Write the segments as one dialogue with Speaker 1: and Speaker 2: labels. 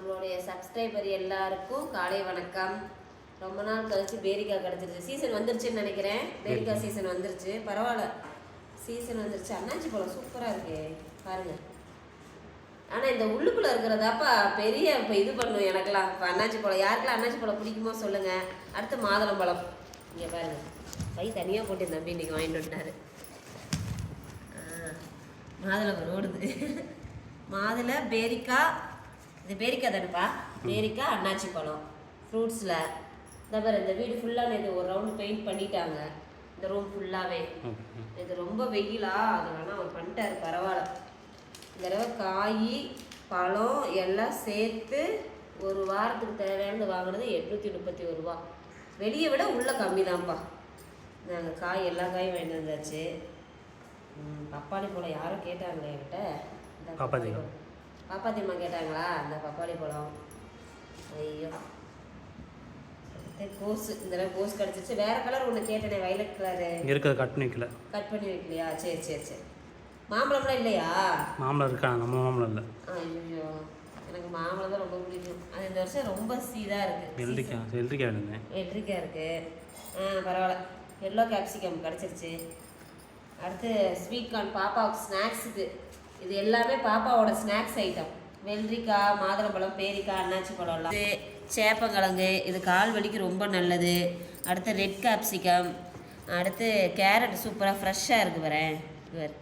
Speaker 1: நம்மளுடைய சப்ஸ்கிரைபர் எல்லாருக்கும் காலை வணக்கம். ரொம்ப நாள் கழிச்சு பேரிக்காய் கிடச்சிருச்சு. சீசன் வந்துருச்சுன்னு நினைக்கிறேன். பேரிக்காய் சீசன் வந்துருச்சு. பரவாயில்ல. சீசன் வந்துருச்சு. அண்ணாச்சி பழம் சூப்பராக இருக்கே. பாருங்க. ஆனால் இந்த உள்ளுக்குள்ளே இருக்கிறதாப்பா பெரிய இப்போ இது பண்ணும் எனக்கெல்லாம். இப்போ அண்ணாச்சி பழம் யாருக்கெல்லாம் அண்ணாச்சி பழம் பிடிக்குமோ சொல்லுங்கள் அடுத்து மாதுளம் பழம். இங்கே பாருங்க. கை தனியாக போட்டு என் தம்பி இன்னைக்கு வாங்கிட்டு வந்துட்டாரு. மாதுளை ஓடுது. மாதுளை பேரிக்காய் இது பேரிக்காய் தானேப்பா? பேரிக்காய் அண்ணாச்சி பழம். ஃப்ரூட்ஸில் இந்த பாரு இந்த வீடு ஃபுல்லாக இது ஒரு ரவுண்டு பெயிண்ட் பண்ணிட்டாங்க. இந்த ரூம் ஃபுல்லாகவே இது ரொம்ப வெயிலா அது வேணா அவர் பண்ணிட்டாரு பரவாயில்ல. இந்த தடவை காய் பழம் எல்லாம் சேர்த்து ஒரு வாரத்துக்கு தேவையானது வாங்கினது எட்நூற்றி முப்பத்தி ஒரு ரூபா. வெளியே விட உள்ளே கம்மி தான்ப்பா. நாங்கள் காய் எல்லா காயும் வாங்கிட்டு வந்தாச்சு. பப்பாளி பழம் யாரும் கேட்டாங்களே என்கிட்ட. இந்த
Speaker 2: பாப்பாத்தி.
Speaker 1: பழம். பாப்பாத்தி அம்மா கேட்டாங்களா? இந்த பப்பாளி பழம் ஐயோ. கோஸ். இந்த தடவை கோஸ் கிடச்சிச்சு வேற கலர் ஒன்று கேட்டேனே வயலட் கலரு
Speaker 2: இருக்கிறத கட் பண்ணி வைக்கல
Speaker 1: கட் பண்ணி வைக்கலையா? சரி சரி சரி. மாம்பழம்லாம் இல்லையா?
Speaker 2: மாம்பழம் இருக்கா? நம்ம மாம்பழம் இல்லை.
Speaker 1: ஐயோ. எனக்கு மாம்பழம் தான் ரொம்ப பிடிக்கும். அது இந்த வருஷம் ரொம்ப சீதாக இருக்குது
Speaker 2: வெள்ளரிக்காய் வெள்ளரிக்காய் வேணுங்க
Speaker 1: வெள்ளரிக்காய் இருக்குது ஆ பரவாயில்ல. எல்லோ கேப்சிகம் கிடச்சிருச்சு. அடுத்து ஸ்வீட் கார்ன் பாப்பாவுக்கு ஸ்நாக்ஸுக்கு இது எல்லாமே பாப்பாவோட ஸ்நாக்ஸ் ஐட்டம். வெள்ளரிக்காய் மாதுளம்பழம் பேரிக்காய் அன்னாச்சி பழம்லாம். இது சேப்பங்கிழங்கு. இது கால் வலிக்கு ரொம்ப நல்லது. அடுத்து ரெட் கேப்சிகம் அடுத்து கேரட் சூப்பராக ஃப்ரெஷ்ஷாக இருக்குது வரேன் இவர்.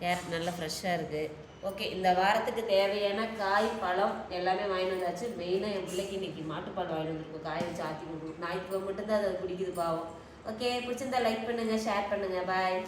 Speaker 1: கேரட் நல்லா ஃப்ரெஷ்ஷாக இருக்குது ஓகே இந்த வாரத்துக்கு தேவையான காய் பழம் எல்லாமே வாங்கிட்டு வந்தாச்சு. மெயினாக என் பிள்ளைக்கு இன்றைக்கி மாட்டுப்பால் வாங்கிட்டு வந்திருக்கோம். காய் வச்சு ஆற்றி கொடுக்கணும். ஞாயிற்றுக்கிழமை மட்டும்தான் அதை பிடிக்குது பாவம். ஓகே பிடிச்சிருந்தா லைக் பண்ணுங்கள் ஷேர் பண்ணுங்கள் பாய்